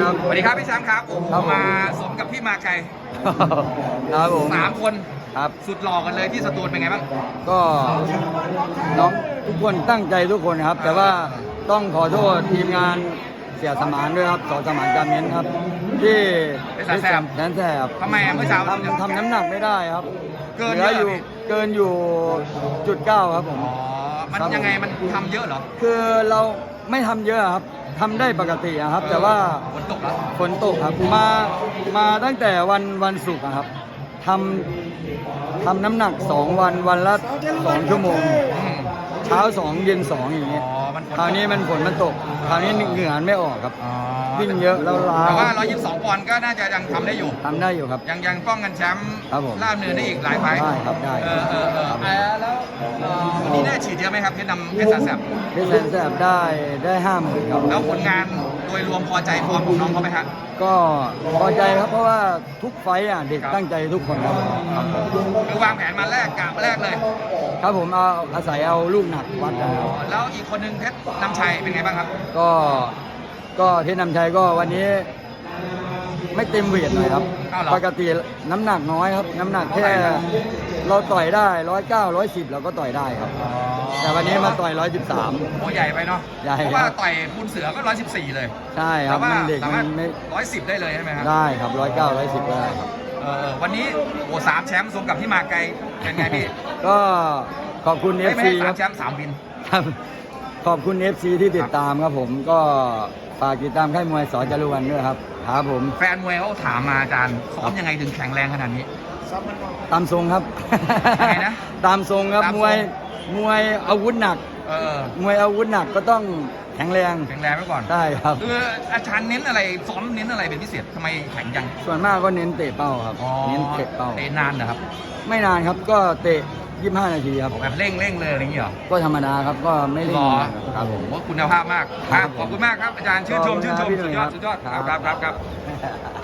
ครับสวัสดีครับพี่แชมป์ครับโอ้โหครับผม มาสมกับพี่มาไกลครับผม สามคนครับ สุดหล่อกันเลยที่สตูลเป็นไงบ้าง ก็น้องทุกคนตั้งใจทุกคนครับ แต่ว่าต้องขอโทษทีมงานเสียสมานด้วยครับสอสมานการเม้นครับ ที่เป็นแสนแสบแสนแสบทำไมอะเมื่อเช้าทำทำน้ำหนักไม่ได้ครับเกินหลือเยอะอยู่เหรอพี่ เกินอยู่จุดเก้าครับผม อ๋อ มันครับ ยังไงมันทำเยอะเหรอ คือเราไม่ทำเยอะครับ ทำได้ปกติอะครับ แต่ว่าฝนตกเหรอฝนตกครับมามาตั้งแต่วันวันศุกร์อะครับทำทำน้ำหนักสองวันวันละสองชั่วโมงอืม เช้าสองเย็นสองอย่างอ๋เงี้ยอมันฝนคราวนี้มันฝนมันตกคราวนี้เหงื่อไม่ออกครับ อ๋อวิ่งเยอะแล้วล้าแต่ว่า122 ปอนด์ก็น่าจะยังทำได้อยู่ ทำได้อยู่ครับ ยังยังป้องกันแชมป์ครับผมล่ามเนินได้อีกหลายไฟล์ได้ครับได้เออเออเออเออแล้วเอ่อวันนี้ได้ฉีดเยอะไหมครับเพชรดำเพชรสาแสบเพชรแสนแสบได้ได้ห้าหมื่นครับ แล้วผลงานโดยรวมพอใจฟอร์มของน้องเขาไหมฮะก็พอใจครับเพราะว่าทุกไฟต์อะเด็กครับ ตั้งใจทุกคนครับ คือวางแผนมาแรกกะมาแรกเลย ครับผมเอาอาศัยเอาลูกหนักวัดนะครับ แล้วอีกคนนึงเพชรนำชัยเป็นไงบ้างครับ ก็ก็เทศนำชัยก็วันนี้ไม่เต็มเวทหน่อยครับ อ้าวเหรอปกติน้ำหนักน้อยครับ น้ำหนักแค่เท่าไหร่นะเราต่อยได้ร้อยเก้าร้อยสิบเราก็ต่อยได้ครับ แต่วันนี้มาต่อยร้อยสิบสาม โอ้ใหญ่ไปเนาะใหญ่เพราะว่าครับ ต่อยบุญเสือก็114เลยใช่ครับแต่ว่ามันเด็กสามัมารถนไม่110ได้เลยใช่ไหมครับได้ครับร้อยเก้าร้อยสิบได้ครับ เออวันนี้โอ้สามแชมป์สมกับที่มาไกลเป็นไงพี่ ก็ ขอบคุณเอไม่ฟไม่ซีให้คสารัมบแชมป์สามวิน ครับ ขอบคุณเอฟซีที่ติดตามครับผมก็ฝากติดตามค่ายมวยสอจรุวันด้วยครับครับผมแฟนมวยเขาถามมาอาจารย์ซ้อมยังไงถึงแข็งแรงขนาดนี้ ตามทรงครับยังไงนะตามทรงครับตามทรง มวยมวยอาวุธหนัก เออมวยอาวุธหนักก็ต้องแข็งแรงแข็งแรงไว้ก่อนได้ครับ คืออาจารย์เน้นอะไรซ้อมเน้นอะไรเป็นพิเศษทำไมแข็งจังส่วนมากก็เน้นเตะเป้าครับอ๋อเน้นเตะเป้า เตะนานนะครับ ไม่นานครับก็เตะ 25นาทีครับแบบเร่งเร่งเลยอะไรอย่างเงี้ยเหรอก็ธรรมดาครับก็ไม่เล่นหรอครับผมโอ้โหคุณภาพมากครับขอบคุณมากครับอาจารย์ชื่นชมขอบคุณชื่นครัชบมพี่สุดยอดหนุ่ยสุดยอดครับครับครับครับ